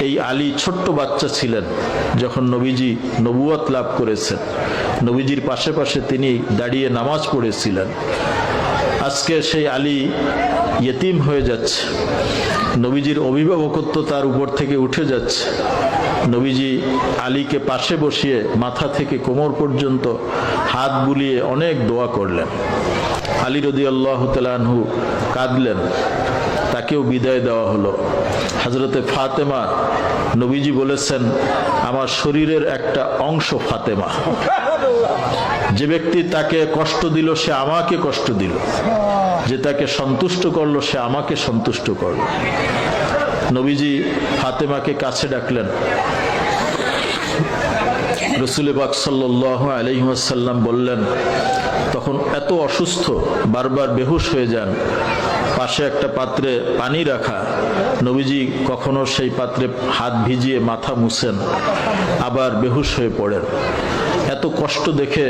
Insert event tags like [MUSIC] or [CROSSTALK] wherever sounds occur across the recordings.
এই আলী ছোট্ট বাচ্চা ছিলেন যখন নবীজি নবুয়াত লাভ করেছেন। নবীজির পাশে পাশে তিনি দাঁড়িয়ে নামাজ পড়েছিলেন। আজকে সেই আলী ইয়েতিম হয়ে যাচ্ছে। নবীজির অভিভাবকত্ব তার উপর থেকে উঠে যাচ্ছে। নবীজি আলীকে পাশে বসিয়ে মাথা থেকে কোমর পর্যন্ত হাত বুলিয়ে অনেক দোয়া করলেন। আলী রদি আল্লাহ তালানহু কাঁদলেন। তাকেও বিদায় দেওয়া হলো। হজরতে ফাতেমা নবীজি বলেছেন, আমার শরীরের একটা অংশ ফাতেমা। যে ব্যক্তি তাকে কষ্ট দিল, সে আমাকে কষ্ট দিল। যে তাকে সন্তুষ্ট করল, সে আমাকে সন্তুষ্ট করল। নবীজি ফাতেমাকে কাছে ডাকলেন। রসুল সাল্লাহ আলহিহাসাল্লাম বললেন, তখন এত অসুস্থ, বারবার বেহুশ হয়ে যান। পাশে একটা পাত্রে পানি রাখা। নবীজি কখনো সেই পাত্রে হাত ভিজিয়ে মাথা মুছেন, আবার বেহুশ হয়ে পড়েন। এত কষ্ট দেখে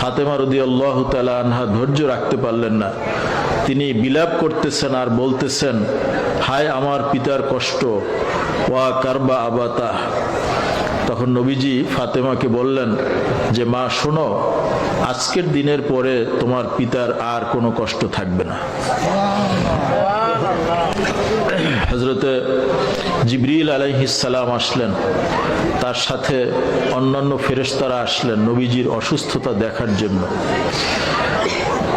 ফাতেমা রদি আল্লাহ তালা আনহা ধৈর্য রাখতে পারলেন না। তিনি বিলাপ করতেছেন আর বলতেছেন, হায় আমার পিতার কষ্ট, ওয়া কারবা আবাতা। তখন নবীজি ফাতেমাকে বললেন, যে মা, শোনো, আজকের দিনের পরে তোমার পিতার আর কোনো কষ্ট থাকবে না। হজরতে জিবরিল আলাইহিসালাম আসলেন। তার সাথে অন্যান্য ফেরেশতারা আসলেন নবীজির অসুস্থতা দেখার জন্য।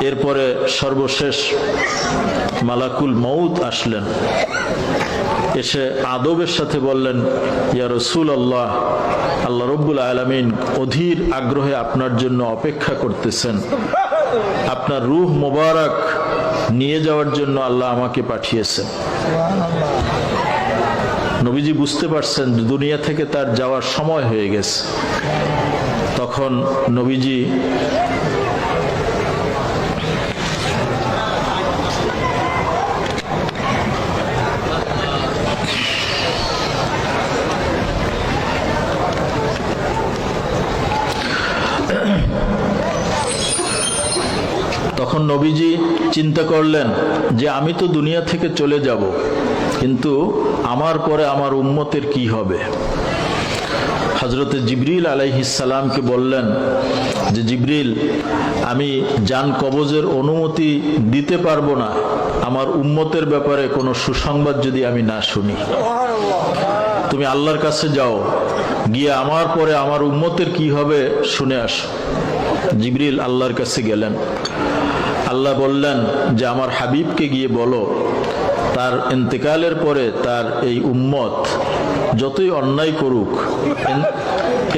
এরপরে সর্বশেষ মালাকুল মৌত আসলেন। এসে আদবের সাথে বললেন, ইয়া রসুল আল্লাহ আল্লাহ রব্বুল আলমিন অধীর আগ্রহে আপনার জন্য অপেক্ষা করতেছেন। আপনার রুহ মোবারক নিয়ে যাওয়ার জন্য আল্লাহ আমাকে পাঠিয়েছেন। নবীজি বুঝতে পারছেন দুনিয়া থেকে তার যাওয়ার সময় হয়ে গেছে। তখন নবীজি তখন নবীজি চিন্তা করলেন যে আমি তো দুনিয়া থেকে চলে যাব, কিন্তু আমার পরে আমার উম্মতের কি হবে? হজরতে জিবরিল আলাইহিসালামকে বললেন যে, জিবরিল, আমি যান কবজের অনুমতি দিতে পারব না। আমার উম্মতের ব্যাপারে কোনো সুসংবাদ যদি আমি না শুনি। তুমি আল্লাহর কাছে যাও, গিয়ে আমার পরে আমার উম্মতের কি হবে শুনে আসো। জিবরিল আল্লাহর কাছে গেলেন। আল্লাহ বললেন যে, আমার হাবিবকে গিয়ে বলো, তার ইন্তেকালের পরে তার এই উম্মত যতই অন্যায় করুক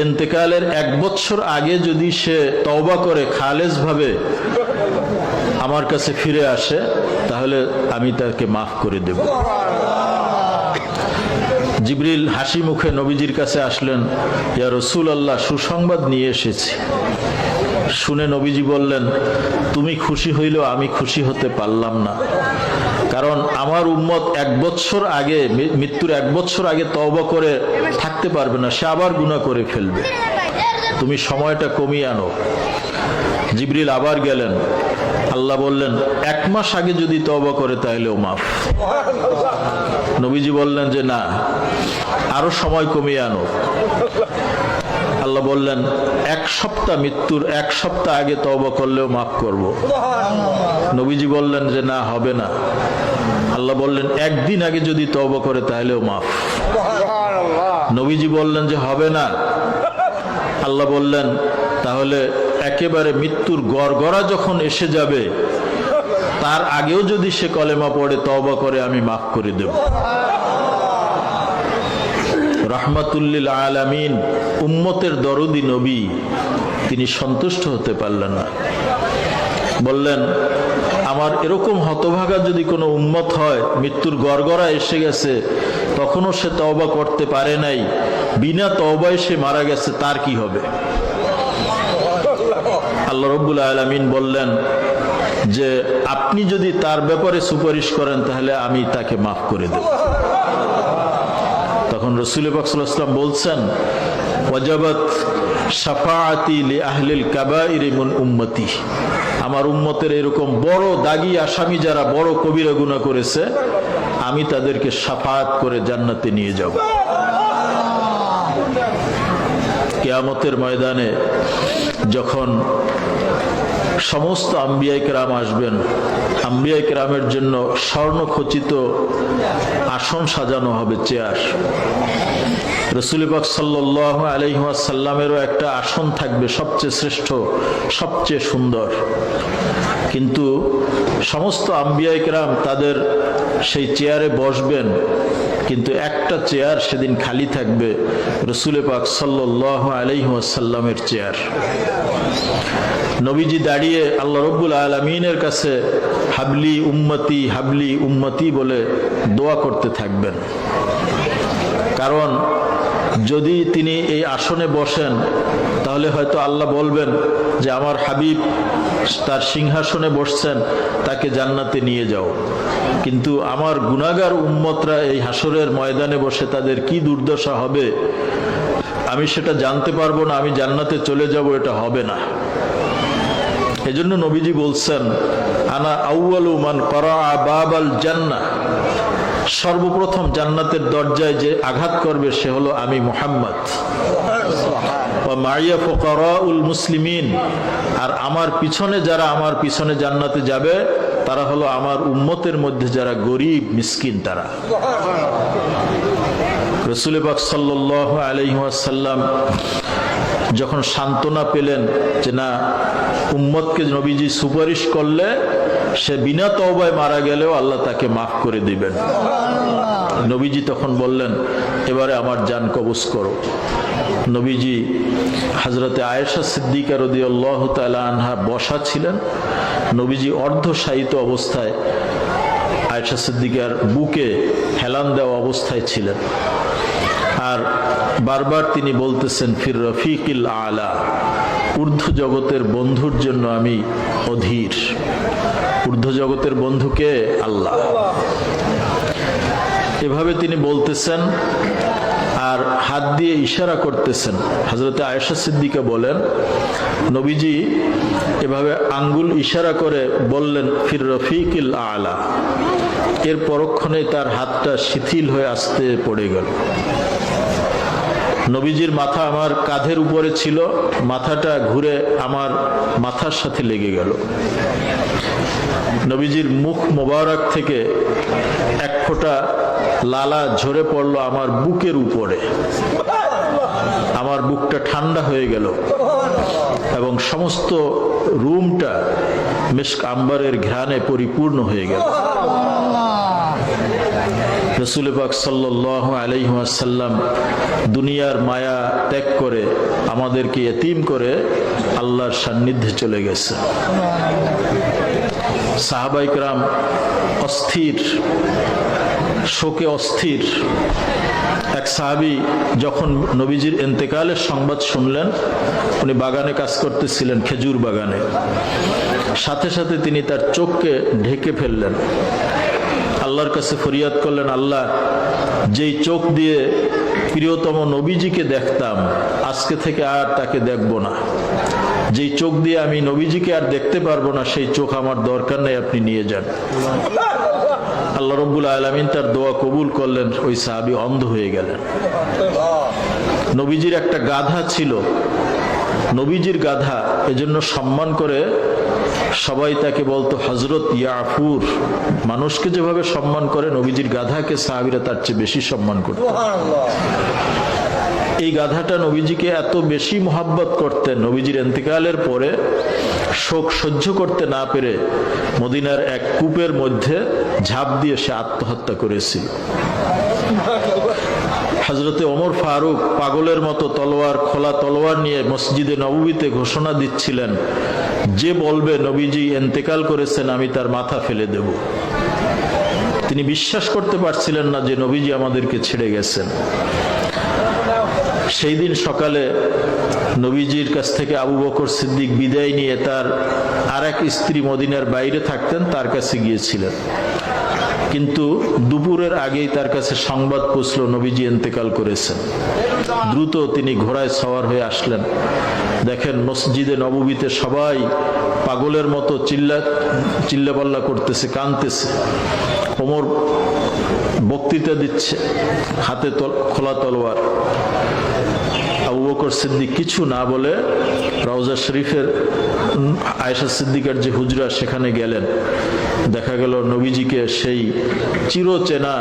ইন্তেকালের এক বছর আগে যদি সে তওবা করে খালেজ ভাবে আমার কাছে ফিরে আসে, তাহলে আমি তাকে মাফ করে দেব। জিবরিল হাসি মুখে নবীজির কাছে আসলেন, ইয়া রসুল আল্লাহ সুসংবাদ নিয়ে এসেছি। শুনে নবীজি বললেন, তুমি খুশি হইলেও আমি খুশি হতে পারলাম না। কারণ আমার উম্মত এক বছর আগে মৃত্যুর এক বছর আগে তওবা করে থাকতে পারবে না, সে আবার গুণা করে ফেলবে। তুমি সময়টা কমিয়ে আনো। জিবরিল আবার গেলেন। আল্লাহ বললেন, এক মাস আগে যদি তওবা করে তাহলেও মাফ। নবীজি বললেন যে, না, আরও সময় কমিয়ে আনো। আল্লাহ বললেন এক সপ্তাহ মৃত্যুর এক সপ্তাহ আগে তওবা করলেও মাফ করব। নবীজি বললেন যে না হবে না। আল্লাহ বললেন একদিন আগে যদি তওবা করে তাহলেও মাফ। নবীজি বললেন যে হবে না। আল্লাহ বললেন তাহলে একেবারে মৃত্যুর গড়গড়া যখন এসে যাবে তার আগেও যদি সে কলেমা পড়ে তওবা করে আমি মাফ করে দেব। রহমাতুল্লিল আলামিন, উম্মতের দরদি নবী, তিনি সন্তুষ্ট হতে পারলেন না। বললেন, আমার এরকম হতভাগা যদি কোনো উম্মত হয়, মৃত্যুর গড়গড়া এসে গেছে, তখনও সে তওবা করতে পারে নাই, বিনা তওবায় সে মারা গেছে, তার কি হবে? আল্লাহ রব্বুল আলমিন বললেন, যে আপনি যদি তার ব্যাপারে সুপারিশ করেন, তাহলে আমি তাকে মাফ করে দেব। তখন রসুল বাকসাল্লাম বলছেন আহলিল উম্মতি। আমার উম্মতের এরকম বড় দাগি আসামি যারা বড় কবিরা গুনাহ করেছে, আমি তাদেরকে সাফাত করে জান্নাতে নিয়ে যাব। কেয়ামতের ময়দানে যখন সমস্ত আম্বিয়াই কেরাম আসবেন আম্বিয়াই কেরামের জন্য স্বর্ণখচিত আসন সাজানো হবে, চেয়ার। রসুলিবাক সাল্লাহ আলহিহাসাল্লামেরও একটা আসন থাকবে, সবচেয়ে শ্রেষ্ঠ, সবচেয়ে সুন্দর। কিন্তু সমস্ত আম্বিয়া কেরাম তাদের সেই চেয়ারে বসবেন কিন্তু একটা চেয়ার সেদিন খালি থাকবে রসুলে পাক সাল্লাহ আলহিহাসাল্লামের চেয়ার। নবীজি দাঁড়িয়ে আল্লাহ রব্বুল আলমিনের কাছে হাবলি উম্মতি হাবলি উম্মতি বলে দোয়া করতে থাকবেন। কারণ যদি তিনি এই আসনে বসেন, তাহলে হয়তো আল্লাহ বলবেন যে আমার হাবিব তার সিংহাসনে বসছেন, তাকে জান্নাতে নিয়ে যাও। কিন্তু আমার গুণাগার উম্মতরা এই হাসরের ময়দানে বসে তাদের কি দুর্দশা হবে? আমি সেটা জানতে পারব না, আমি জান্নাতে চলে যাব, এটা হবে না। এজন্য নবীজি বলছেন, আনা আউয়ালু মান করা বাবাল জান্না সর্বপ্রথম জান্নাতের দরজায় যে আঘাত করবে সে হলো আমি মোহাম্মদ। মারিয়া ফকরাউল মুসলিমিন। আর আমার পিছনে যারা আমার পিছনে জান্নাতে যাবে, তারা হলো আমার উম্মতের মধ্যে যারা গরিব, মিসকিন তারা। রসুল পাক সাল্লাহ যখন সান্ত্বনা পেলেন যে না, উম্মতকে নবীজি সুপারিশ করলে সে বিনা তওবায় মারা গেলেও আল্লাহ তাকে মাফ করে দিবেন। নবীজি তখন বললেন, এবারে আমার যান কবজ করো। নবীজি হাজরতে আয়েশা সিদ্দিকা রদি আল্লাহ আনহা বসা ছিলেন। নবীজি অর্ধশায়িত অবস্থায় আয়েশা সিদ্দিকার বুকে হেলান দেওয়া অবস্থায় ছিলেন। বারবার তিনি বলতেছেন, ফির রফিকিল আলা, ঊর্ধ্ব জগতের বন্ধুর জন্য আমি অধীর। ঊর্ধ্ব জগতের বন্ধুকে আল্লাহ। এভাবে তিনি বলতেছেন আর হাত দিয়ে ইশারা করতেছেন। হজরতে আয়েশা সিদ্দিকা বলেন, নবীজি এভাবে আঙ্গুল ইশারা করে বললেন, ফির রফিকিল আলা। এর পরক্ষণে তার হাতটা শিথিল হয়ে আসতে পড়ে গেল। নবীজির মাথা আমার কাঁধের উপরে ছিল, মাথাটা ঘুরে আমার মাথার সাথে লেগে গেল। নবীজির মুখ মোবারক থেকে এক ফোঁটা লালা ঝরে পড়ল আমার বুকের উপরে। আমার বুকটা ঠান্ডা হয়ে গেল এবং সমস্ত রুমটা মেশক আম্বারের ঘ্রাণে পরিপূর্ণ হয়ে গেল। রসুল পাক সাল্লাহ আলহিহাসাল্লাম দুনিয়ার মায়া ত্যাগ করে আমাদেরকে এতিম করে আল্লাহর সান্নিধ্যে চলে গেছে। সাহাবাইকরাম অস্থির, শোকে অস্থির। এক সাহাবি যখন নবীজির এন্তেকালের সংবাদ শুনলেন, উনি বাগানে কাজ করতেছিলেন, খেজুর বাগানে। সাথে সাথে তিনি তার চোখকে ঢেকে ফেললেন। আল্লাহর কাছে ফরিয়াদ করলেন, আল্লাহ, যেই চোখ দিয়ে প্রিয়তম নবীজিকে দেখতাম, আজকে থেকে আর তাকে দেখব না। যেই চোখ দিয়ে আমি নবীজিকে আর দেখতে পারব না, সেই চোখ আমার দরকার নেই, আপনি নিয়ে যান। আল্লাহ রব্বুল আলমিন তার দোয়া কবুল করলেন, ওই সাহাবি অন্ধ হয়ে গেলেন। নবীজির একটা গাধা ছিল। নবীজির গাধা এজন্য সম্মান করে সবাই তাকে বলতো হজরত ইয়াফুর। মানুষকে যেভাবে সম্মান করে নবীজির গাধাকে সাহাবিরা তার চেয়ে বেশি সম্মান করত। এই গাধাটা নবীজিকে এত বেশি মোহাব্বত করতেন নবীজির এন্তেকালের পরে শোক সহ্য করতে না পেরে মদিনার এক কূপের মধ্যে ঝাঁপ দিয়ে সে আত্মহত্যা করেছিল। হজরতে ওমর ফারুক পাগলের মতো তলোয়ার, খোলা তলোয়ার নিয়ে মসজিদে নবীতে ঘোষণা দিচ্ছিলেন, যে বলবে নবীজি এন্তেকাল করেছেন, আমি তার মাথা ফেলে দেব। তিনি বিশ্বাস করতে পারছিলেন না যে নবীজি আমাদেরকে ছেড়ে গেছেন। সেই দিন সকালে নবীজির কাছ থেকে আবু বকর সিদ্দিক বিদায় নিয়ে তার আর এক স্ত্রী মদিনার বাইরে থাকতেন, তার কাছে গিয়েছিলেন। কিন্তু দুপুরের আগেই তার কাছে সংবাদ পৌঁছল নবীজি এন্তেকাল করেছেন। দ্রুত তিনি ঘোড়ায় সওয়ার হয়ে আসলেন। দেখেন মসজিদে নববীতে সবাই পাগলের মতো চিল্লা চিল্লাপাল্লা করতেছে কানতেছে ওমর বক্তৃতা দিচ্ছে হাতে খোলা তলোয়ার। আবু বকর সিদ্দিক কিছু না বলে রওজা শরীফের উম, আয়েশা সিদ্দিকার যে হুজরা সেখানে গেলেন দেখা গেল নবীজিকে সেই চিরচেনা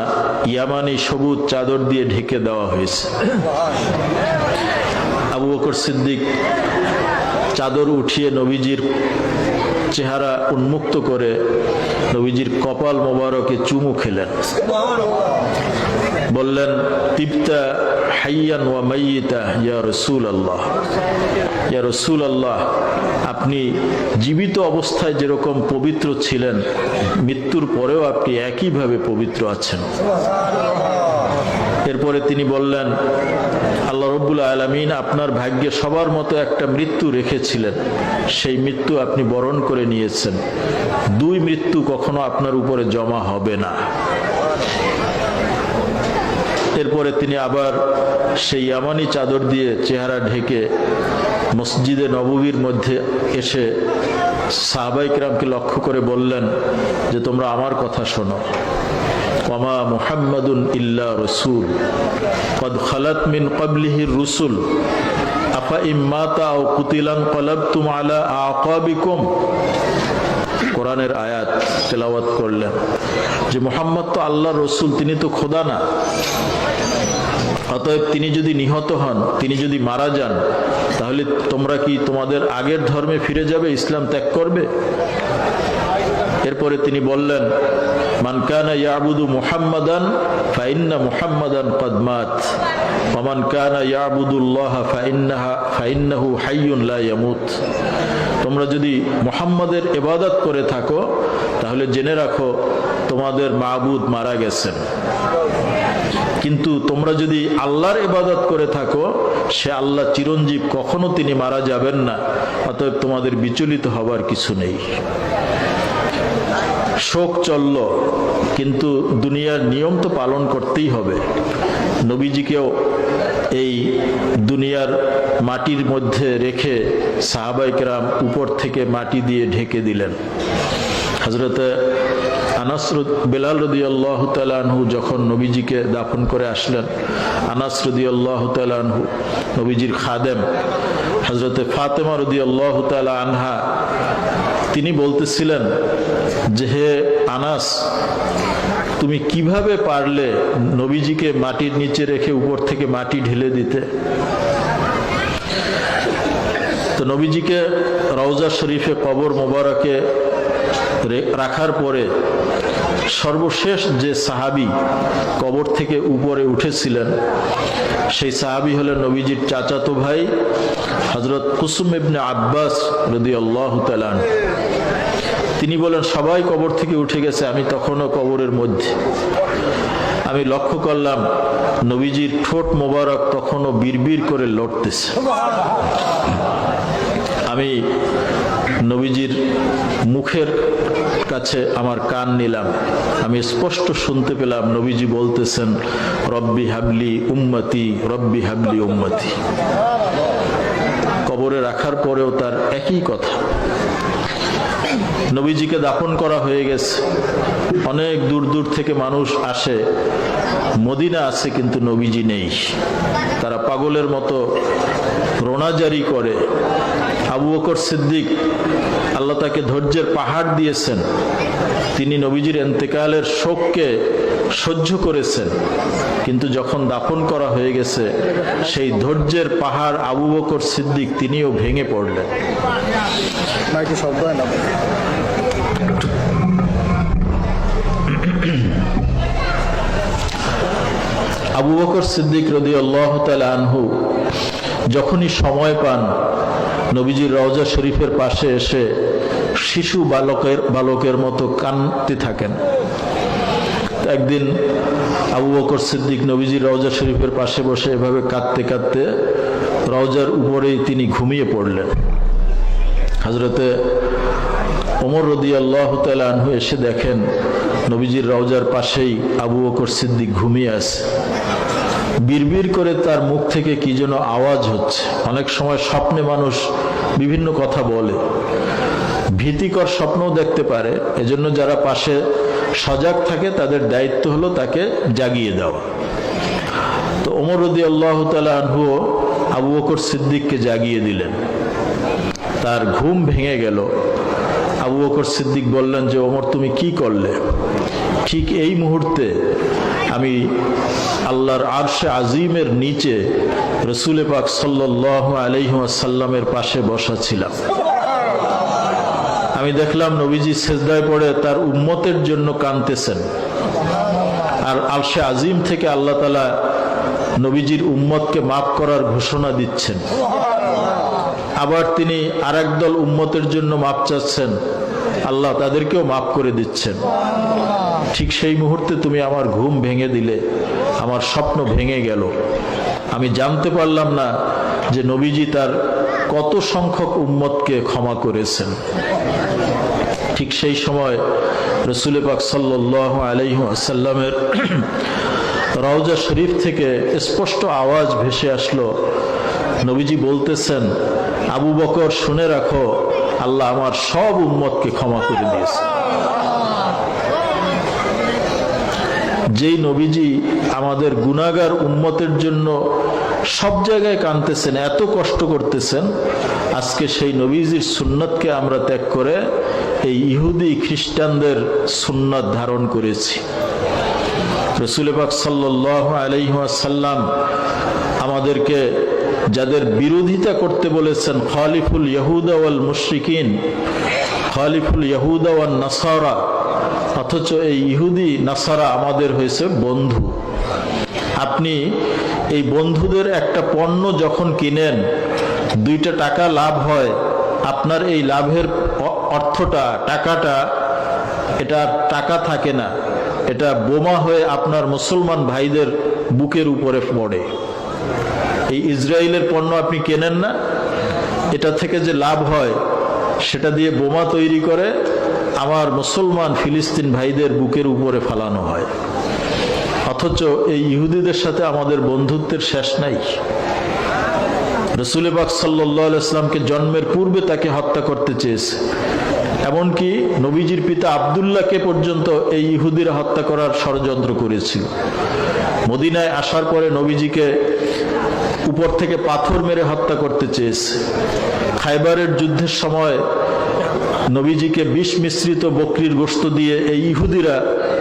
ইয়ামানি সবুজ চাদর দিয়ে ঢেকে দেওয়া হয়েছে। আবু বকর সিদ্দিক চাদর উঠিয়ে নবীজির চেহারা উন্মুক্ত করে নবীজির কপাল মোবারকে চুমু খেলেন। বললেন তিপ্তা হাইয়ান ওয়া মাইয়িতা, ইয়া রসুল আল্লাহ ইয়া রসুল আল্লাহ আপনি জীবিত অবস্থায় যেরকম পবিত্র ছিলেন, মৃত্যুর পরেও আপনি একইভাবে পবিত্র আছেন। এরপরে তিনি বললেন, আল্লাহ রব্বুল আলমিন আপনার ভাগ্যে সবার মতো একটা মৃত্যু রেখেছিলেন। সেই মৃত্যু আপনি বরণ করে নিয়েছেন। দুই মৃত্যু কখনো আপনার উপরে জমা হবে না। এরপরে তিনি আবার সেই ইয়ামানি চাদর দিয়ে চেহারা ঢেকে মসজিদে নববীর মধ্যে এসে সাহাবাইকরামকে লক্ষ্য করে বললেন যে, তোমরা আমার কথা শোনো। কোরআনের আয়াত তেলাওয়াত করলেন। যে মোহাম্মদ তো আল্লাহ রসুল, তিনি তো খোদা না। অতএব তিনি যদি নিহত হন, তিনি যদি মারা যান, তাহলে তোমরা কি তোমাদের আগের ধর্মে ফিরে যাবে, ইসলাম ত্যাগ করবে? এরপরে তিনি বললেন তোমরা যদি মুহাম্মাদের ইবাদত করে থাকো, তাহলে জেনে রাখো, তোমাদের মাবুদ মারা গেছেন। কিন্তু তোমরা যদি আল্লাহর ইবাদত করে থাকো, সে আল্লাহ চিরঞ্জীব কখনো তিনি মারা যাবেন না, অতএব তোমাদের বিচলিত হবার কিছু নেই। শোক চলল, কিন্তু দুনিয়ার নিয়ম তো পালন করতেই হবে। নবীজিকেও এই দুনিয়ার মাটির মধ্যে রেখে সাহাবাইকরাম উপর থেকে মাটি দিয়ে ঢেকে দিলেন। হজরতে আনাস বেলাল রদি আল্লাহ তালানহু যখন নবীজিকে দাফন করে আসলেন, আনাস রদি আল্লাহ তালানহু নবীজির খাদেম হজরতে ফাতেমা রদি আল্লাহ তালা আনহা তিনি বলতেছিলেন যে, হে আনাস, তুমি কীভাবে পারলে নবীজিকে মাটির নিচে রেখে উপর থেকে মাটি ঢেলে দিতে? তো নবীজিকে রওজা শরীফে কবর মোবারকে রাখার পরে সর্বশেষ যে সাহাবি কবর থেকে উপরে উঠেছিলেন, সেই সাহাবি হলেন নবীজির চাচাতো ভাই হজরত কুসুম ইবনে আব্বাস রদি আল্লাহ তালান তিনি বলেন, সবাই কবর থেকে উঠে গেছে, আমি তখনও কবরের মধ্যে। আমি লক্ষ্য করলাম, নবীজির ঠোঁট মোবারক তখনও বিড়বিড় করে লড়তেছে। আমি নবীজির মুখের কাছে আমার কান নিলাম। আমি স্পষ্ট শুনতে পেলাম, নবীজি বলতেছেন, রব্বি হাবলি উম্মতি, রব্বি হাবলি উম্মতি। কবরে রাখার পরেও তার একই কথা। নবীজিকে দাফন করা হয়ে গেছে। অনেক দূর দূর থেকে মানুষ আসে। মদিনা আছে, কিন্তু নবীজি নেই। তারা পাগলের মতো রোনাজারি করে। আবু বকর সিদ্দিক আল্লাহ তাকে ধৈর্যের পাহাড় দিয়েছেন। তিনি নবীজির এন্তেকালের শোককে সহ্য করেছেন। কিন্তু যখন দাফন করা হয়ে গেছে সেই ধৈর্যের পাহাড় আবু বকর সিদ্দিক তিনিও ভেঙে পড়লেন। মাইকে শব্দ হয় না আবু বকর সিদ্দিক রদি আল্লাহ আনহু যখনই সময় পান নবীজির রওজা শরীফের পাশে এসে শিশু বালকের বালকের মতো কানতে থাকেন। একদিন আবু বকর সিদ্দিক নবীজির রওজা শরীফের পাশে বসে এভাবে কাঁদতে কাঁদতে রওজার উপরেই তিনি ঘুমিয়ে পড়লেন। হজরতে ওমর রদি আল্লাহ আনহু এসে দেখেন, নবীজির রওজার পাশেই আবু বকর সিদ্দিক ঘুমিয়ে আছে। বিড়বিড় করে তার মুখ থেকে কি যেন আওয়াজ হচ্ছে। অনেক সময় স্বপ্নে মানুষ বিভিন্ন কথা বলে। ভীতিকর স্বপ্নও দেখতে পারে। এজন্য যারা পাশে সজাগ থাকে, তাদের দায়িত্ব হলো তাকে জাগিয়ে দেওয়া। তো ওমর রদি আল্লাহ আনহুও আবু বকর সিদ্দিককে জাগিয়ে দিলেন। তার ঘুম ভেঙে গেল। আবু বকর সিদ্দিক বললেন যে, ওমর, তুমি কি করলে? ঠিক এই মুহূর্তে আমি আল্লাহর আরশে আজিমের নিচে রসুলে পাক সাল্লাহ পাশে বসা ছিলাম। আমি দেখলাম নবীজি সেজদায় পড়ে তার উম্মতের জন্য কানতেছেন আর আলশে আজিম থেকে আল্লাহ তালা নবীজির উম্মতকে মাফ করার ঘোষণা দিচ্ছেন। আবার তিনি আর দল উম্মতের জন্য মাপ চাচ্ছেন। আল্লাহ তাদেরকেও মাফ করে দিচ্ছেন। ঠিক সেই মুহূর্তে তুমি আমার ঘুম ভেঙে দিলে, আমার স্বপ্ন ভেঙে গেল। আমি জানতে পারলাম না যে নবীজি তার কত সংখ্যক উম্মতকে ক্ষমা করেছেন। ঠিক সেই সময় রসুল পাক সাল্লাহ আলাইসাল্লামের [CLEARS THROAT] রওজা শরীফ থেকে স্পষ্ট আওয়াজ ভেসে আসলো। নবীজি বলতেছেন, আবু বকর শুনে রাখো, আল্লাহ আমার সব উম্মতকে ক্ষমা করে দিয়েছে যেই নবীজি আমাদের গুনাগার উম্মতের জন্য সব জায়গায় কানতেছেন এত কষ্ট করতেছেন, আজকে সেই নবীজির সুন্নতকে আমরা ত্যাগ করে এই ইহুদি খ্রিস্টানদের সুন্নত ধারণ করেছি। রসুল পাক সাল্লাহ আলহিহাসাল্লাম আমাদেরকে যাদের বিরোধিতা করতে বলেছেন, খালিফুল ইয়াহুদা ওয়াল মুশরিকিন, খালিফুল ইয়াহুদা ওয়াল নাসারা অথচ এই ইহুদি, নাসারা আমাদের হয়েছে বন্ধু। আপনি এই বন্ধুদের একটা পণ্য যখন কিনেন, দুইটা টাকা লাভ হয়, আপনার এই লাভের অর্থটা, টাকাটা, এটা টাকা থাকে না, এটা বোমা হয়ে আপনার মুসলমান ভাইদের বুকের উপরে পড়ে। এই ইসরায়েলের পণ্য আপনি কেনেন না? এটা থেকে যে লাভ হয়, সেটা দিয়ে বোমা তৈরি করে আমার মুসলমান ফিলিস্তিন ভাইদের বুকের উপরে ফালানো হয়। অথচ এই ইহুদিদের সাথে আমাদের বন্ধুত্বের শেষ নাই। রসুল পাক সাল্লাহ ইসলামকে জন্মের পূর্বে তাকে হত্যা করতে চেয়েছে। এমনকি নবীজির পিতা আবদুল্লাহকে পর্যন্ত এই ইহুদিরা হত্যা করার ষড়যন্ত্র করেছিল। মদিনায় আসার পরে নবীজিকে উপর থেকে পাথর মেরে হত্যা করতে চেয়েছে। খাইবারের যুদ্ধের সময় নবীজিকে বিষ মিশ্রিত বকরির গোস্ত দিয়ে এই ইহুদিরা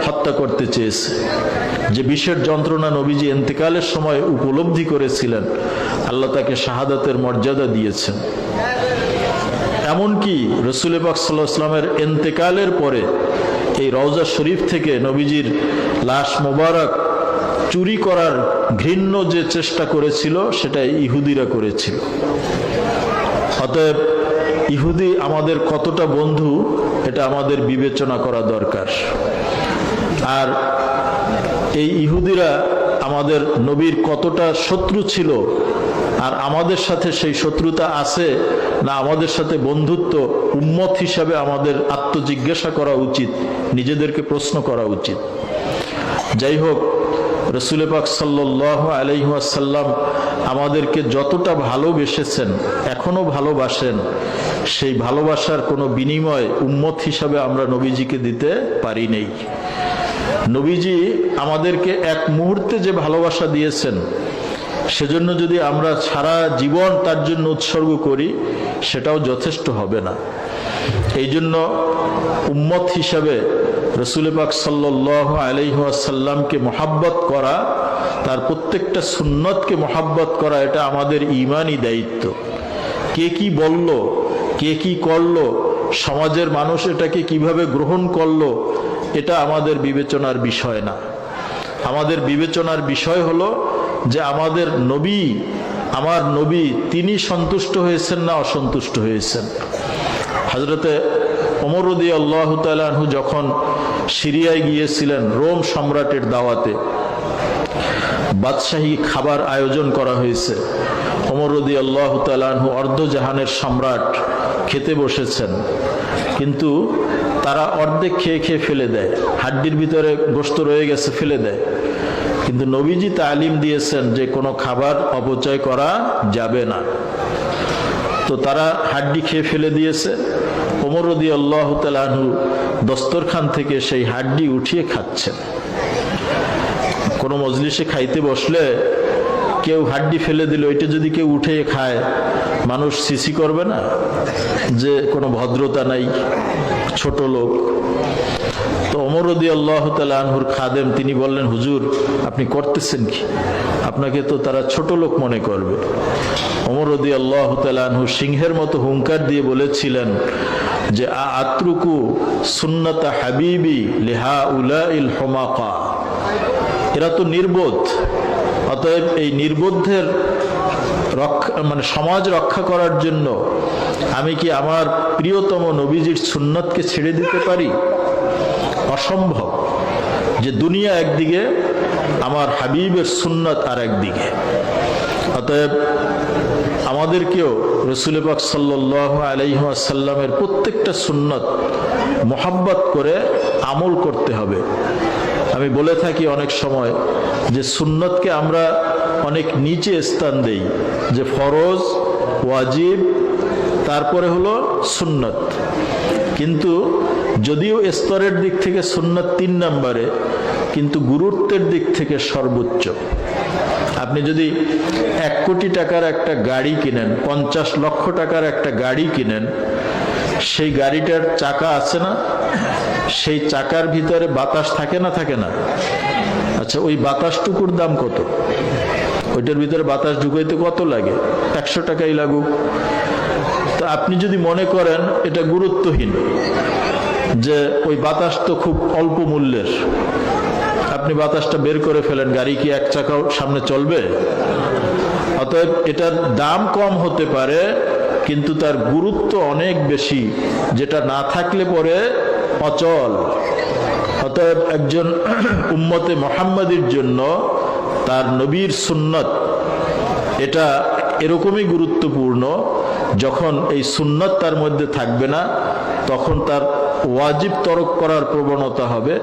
হত্যা করতে চেয়েছে। যে বিষের যন্ত্রণা নবীজি এন্তেকালের সময় উপলব্ধি করেছিলেন, আল্লাহ তাকে শাহাদাতের মর্যাদা দিয়েছেন। এমনকি রসুল পাক সাল্লাহ ইসলামের এন্তেকালের পরে এই রওজা শরীফ থেকে নবীজির লাশ মোবারক চুরি করার ঘৃণ্য যে চেষ্টা করেছিল সেটা ইহুদিরা করেছিল। অতএব ইহুদি আমাদের কতটা বন্ধু, এটা আমাদের বিবেচনা করা দরকার। আর এই ইহুদিরা আমাদের নবীর কতটা শত্রু ছিল, আর আমাদের সাথে সেই শত্রুতা আছে না আমাদের সাথে বন্ধুত্ব উম্মত হিসাবে আমাদের আত্মজিজ্ঞাসা করা উচিত, নিজেদেরকে প্রশ্ন করা উচিত। যাই হোক রসুল পাক সাল্লাহ আলহিহাসাল্লাম আমাদেরকে যতটা ভালোবেসেছেন, এখনও ভালোবাসেন, সেই ভালোবাসার কোনো বিনিময় উম্মত হিসাবে আমরা নবীজিকে দিতে পারি নেই। নবীজি আমাদেরকে এক মুহূর্তে যে ভালোবাসা দিয়েছেন, সেজন্য যদি আমরা সারা জীবন তার জন্য উৎসর্গ করি, সেটাও যথেষ্ট হবে না। এই জন্য উম্মত হিসাবে রসুল পাক সাল্লাহ আলহাসাল্লামকে মোহাব্বত করা, তার প্রত্যেকটা সুন্নতকে মোহাব্বত করা, এটা আমাদের ইমানই দায়িত্ব। কে কি বলল, কে কি করল, সমাজের মানুষ এটাকে কীভাবে গ্রহণ করল, এটা আমাদের বিবেচনার বিষয় না। আমাদের বিবেচনার বিষয় হলো যে আমাদের নবী, আমার নবী, তিনি সন্তুষ্ট হয়েছেন না অসন্তুষ্ট হয়েছেন? হজরতে অমরদি আল্লাহ তালু যখন সিরিয়ায় গিয়েছিলেন রোম সম্রাটের দাওয়াতে, বাদশাহী খাবার আয়োজন করা হয়েছে। অমরদি আল্লাহ তালু অর্ধজাহানের সম্রাট খেতে বসেছেন, কিন্তু তারা অর্ধেক খেয়ে খেয়ে ফেলে দেয়। হাড্ডির ভিতরে গোস্ত রয়ে গেছে, ফেলে দেয়। কিন্তু নবীজি তালিম দিয়েছেন যে কোনো খাবার অপচয় করা যাবে না। তো তারা হাড্ডি খেয়ে ফেলে দিয়েছে। ওমরদি আল্লাহ তালু দস্তরখান থেকে সেই হাড্ডি উঠিয়ে খাচ্ছেন। কোনো মজলিসে খাইতে বসলে কেউ হাড্ডি ফেলে দিল, ওইটা যদি কেউ উঠে খায়, মানুষ সিসি করবে না? যে কোনো ভদ্রতা নাই, ছোট লোক। তো অমরদি আল্লাহ তালহুর খাদেম, তিনি বললেন, হুজুর, আপনি করতেছেন কি? আপনাকে তো তারা ছোট লোক মনে করবে। অমরদি আল্লাহ তালহু সিংহের মতো হুঙ্কার দিয়ে বলেছিলেন যে আত্রুকু সুন্নতা হাবিবি লেহা উলা ইল হমাকা? এরা তো নির্বোধ। অতএব এই নির্বোধের রক্ষা মানে সমাজ রক্ষা করার জন্য আমি কি আমার প্রিয়তম নবীজির সুন্নতকে ছেড়ে দিতে পারি? অসম্ভব যে দুনিয়া একদিকে, আমার হাবিবের সুন্নত আর একদিকে অতএব আমাদেরকেও রসুল পাক সাল্লাহ আলাইসাল্লামের প্রত্যেকটা সুন্নত মোহাব্বত করে আমল করতে হবে। আমি বলে থাকি অনেক সময় যে সুন্নতকে আমরা অনেক নিচে স্থান দেই, যে ফরজ, ওয়াজিব, তারপরে হলো সুন্নত। কিন্তু যদিও স্তরের দিক থেকে সুন্নত তিন নম্বরে, কিন্তু গুরুত্বের দিক থেকে সর্বোচ্চ। আপনি যদি এক কোটি টাকার একটা গাড়ি কিনেন, পঞ্চাশ লক্ষ টাকার একটা গাড়ি কিনেন, সেই গাড়িটার চাকা আছে না? সেই চাকার ভিতরে বাতাস থাকে না থাকে না? আচ্ছা ওই বাতাসটুকুর দাম কত? ওইটার ভিতরে বাতাস ঢুকাইতে কত লাগে? একশো টাকাই লাগুক। তো আপনি যদি মনে করেন, এটা গুরুত্বহীন যে ওই বাতাস তো খুব অল্প মূল্যের। আপনি বাতাসটা বের করে ফেলেন, গাড়ি কি এক চাকাও সামনে চলবে? অতএব এটার দাম কম হতে পারে, কিন্তু তার গুরুত্ব অনেক বেশি, যেটা না থাকলে পরে অচল। অতএব একজন [CLEARS THROAT] উম্মতে মোহাম্মদের জন্য তার নবীর সুন্নত, এটা এরকমই গুরুত্বপূর্ণ, যখন এই সুন্নত তার মধ্যে থাকবে না, তখন তার ওয়াজিব তরক করার প্রবণতা হবে।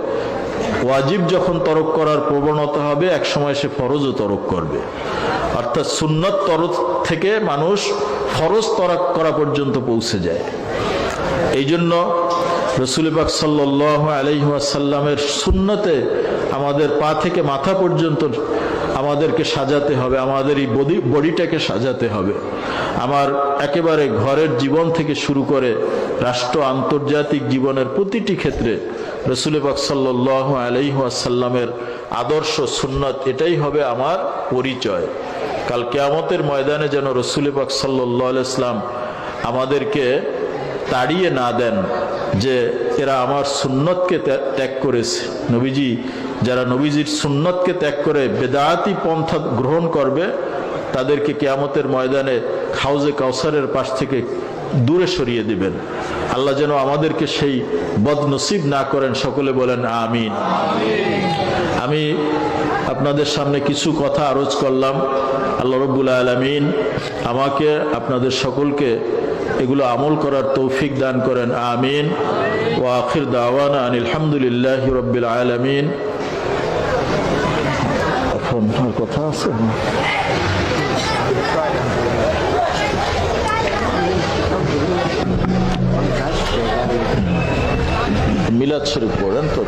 ওয়াজিব যখন তরক করার প্রবণতা হবে, এক সময় সে ফরজও তরক করবে। অর্থাৎ সুন্নত তরক থেকে মানুষ ফরজ তরক করা পর্যন্ত পৌঁছে যায়। এই জন্য রসুল পাক সাল্লাহ আলহিহাসাল্লামের সুন্নতে আমাদের পা থেকে মাথা পর্যন্ত আমাদেরকে সাজাতে হবে, আমাদের এই বডি, বডিটাকে সাজাতে হবে। আমার একেবারে ঘরের জীবন থেকে শুরু করে রাষ্ট্র, আন্তর্জাতিক জীবনের প্রতিটি ক্ষেত্রে রসুল পাক সাল্লাহ আলহিহাসাল্লামের আদর্শ সুন্নত এটাই হবে আমার পরিচয়। কাল কেয়ামতের ময়দানে যেন রসুল পাক সাল্লাহ আমাদেরকে তাড়িয়ে না দেন যে এরা আমার সুন্নতকে ত্যাগ করেছে। নবীজি, যারা নবীজির সুন্নতকে ত্যাগ করে বেদায়াতি পন্থা গ্রহণ করবে, তাদেরকে কেয়ামতের ময়দানে খাউজে কাউসারের পাশ থেকে দূরে সরিয়ে দিবেন। আল্লাহ যেন আমাদেরকে সেই বদনসিব না করেন, সকলে বলেন আমিন। আমি আপনাদের সামনে কিছু কথা আরজ করলাম। আল্লাহ রব্বুল আলমিন আমাকে, আপনাদের সকলকে এগুলো আমল করার তৌফিক দান করেন, আমিন। ও আখির দাওয়ানা আলহামদুলিল্লাহ রব্বিল আলমিন। কথা আছে? মিলাদ শরীফ পড়েন তো